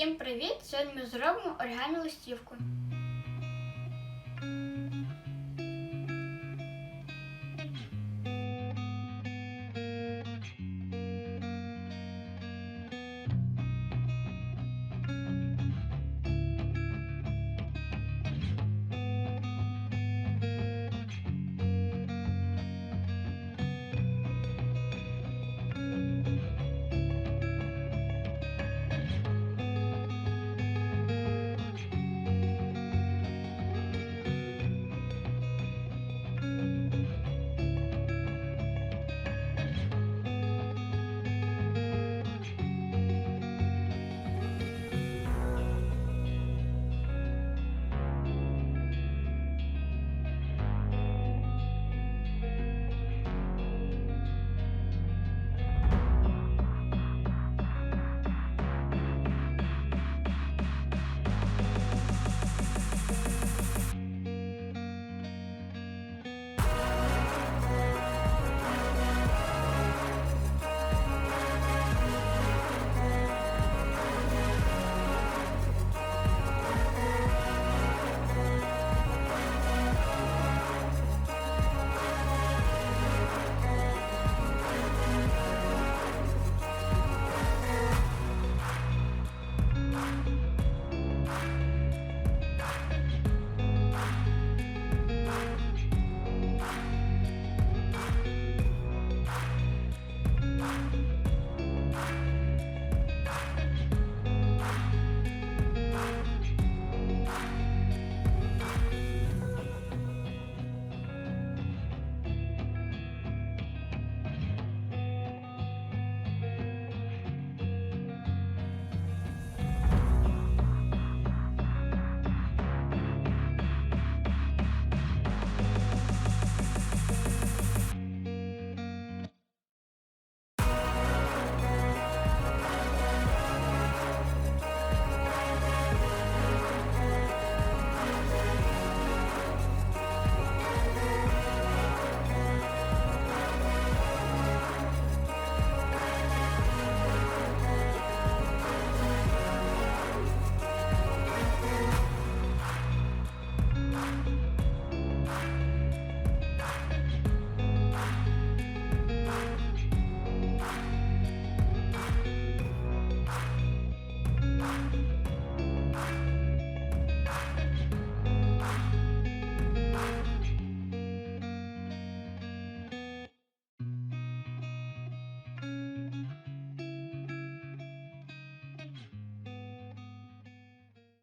Всім привіт! Сьогодні ми зробимо оригамі листівку.